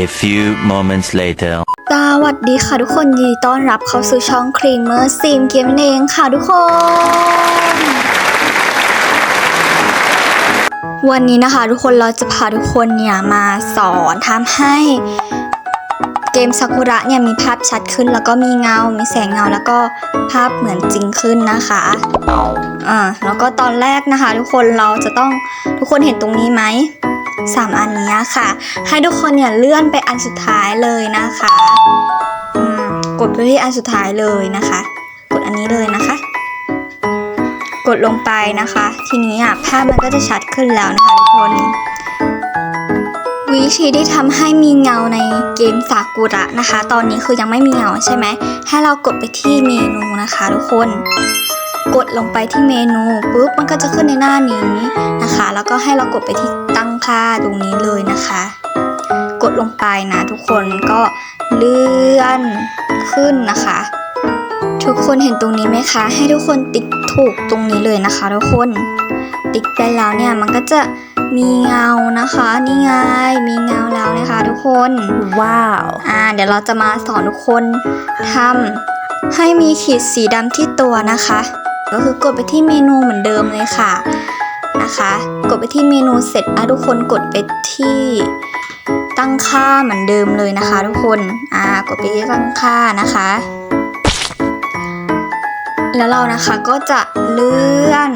A few moments later. สวัสดีค่ะทุกคนยินดีต้อนรับเข้าสู่ช่อง Creamer Sim เกมเองค่ะทุกคน วันนี้นะคะทุกคนเราจะพาทุกคนเนี่ยมาสอนทำให้เกมซากุระเนี่ยมีภาพชัดขึ้นแล้วก็มีเงา มีแสงเงาแล้วก็ภาพเหมือนจริงขึ้นนะคะ อ่า แล้วก็ตอนแรกนะคะ ทุกคนเราจะต้องทุกคนเห็นตรงนี้ไหม สามอันนี้ค่ะ ให้ทุกคนเนี่ยเลื่อนไปอันสุดท้ายเลยนะคะกดไปที่อันสุดท้ายเลยนะคะ กดอันนี้เลยนะคะ กดลงไปนะคะ ทีนี้อะภาพมันก็จะชัดขึ้นแล้วนะคะทุกคนวิธีที่ทำให้มีเงาในเกมซากุระนะคะ ตอนนี้คือยังไม่มีเงาใช่ไหม ให้เรากดไปที่เมนูนะคะทุกคน กดลงไปที่เมนูปุ๊บมันก็จะขึ้นในหน้านี้นะคะ แล้วก็ให้เรากดไปที่ ค่าตรงนี้เลยนะคะ กดลงไปนะทุกคนก็เลื่อนขึ้นนะคะ ทุกคนเห็นตรงนี้ไหมคะ ให้ทุกคนติ๊กถูกตรงนี้เลยนะคะ ทุกคน ติ๊กไปแล้วเนี่ยมันก็จะมีเงานะคะ นี่ไงมีเงาแล้วนะคะ ทุกคน ว้าวอ่าเดี๋ยวเราจะมาสอนทุกคนทำให้มีขีดสีดำที่ตัวนะคะ ก็คือกดไปที่เมนูเหมือนเดิมเลยค่ะ นะคะ กดไปที่เมนูเสร็จอะทุกคนกดไปที่ตั้งค่าเหมือนเดิมเลยนะคะทุกคน อ่ากดไปที่ตั้งค่านะคะ แล้วเรานะคะก็จะเลื่อน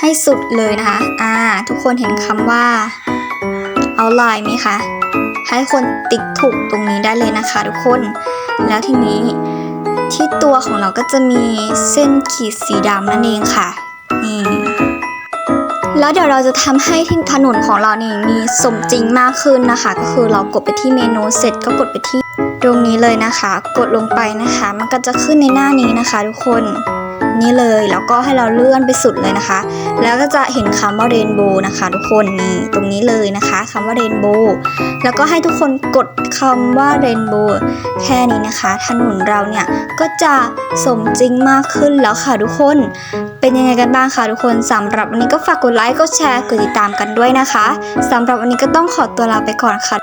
ให้สุดเลยนะคะ อ่า ทุกคนเห็นคำว่าเอาลน์ไหมคะ ให้คนติ๊กถูกตรงนี้ได้เลยนะคะ ทุกคน แล้วทีนี้ที่ตัวของเราก็จะมีเส้นขีดสีดำนั่นเองค่ะ แล้วเดี๋ยวเราจะทำให้ที่ถนนของเรานี่มีสมจริงมากขึ้นนะคะ ก็คือเรากดไปที่เมนูเสร็จก็กดไปที่ตรงนี้เลยนะคะ กดลงไปนะคะ มันก็จะขึ้นในหน้านี้นะคะ ทุกคน นี่เลย แล้วก็ให้เราเลื่อนไปสุดเลยนะคะ แล้วก็จะเห็นคำว่าเรนโบว์นะคะทุกคนนี่ตรงนี้เลยนะคะคำว่าเรนโบว์แล้วก็ให้ทุกคนกดคำว่าเรนโบว์แค่นี้นะคะ ถนนเราเนี่ยก็จะสมจริงมากขึ้นแล้วค่ะทุกคน เป็นยังไงกันบ้างคะทุกคนสำหรับวันนี้ก็ฝากกดไลค์กดแชร์กดติดตามกันด้วยนะคะสำหรับวันนี้ก็ต้องขอตัวลาไปก่อนค่ะ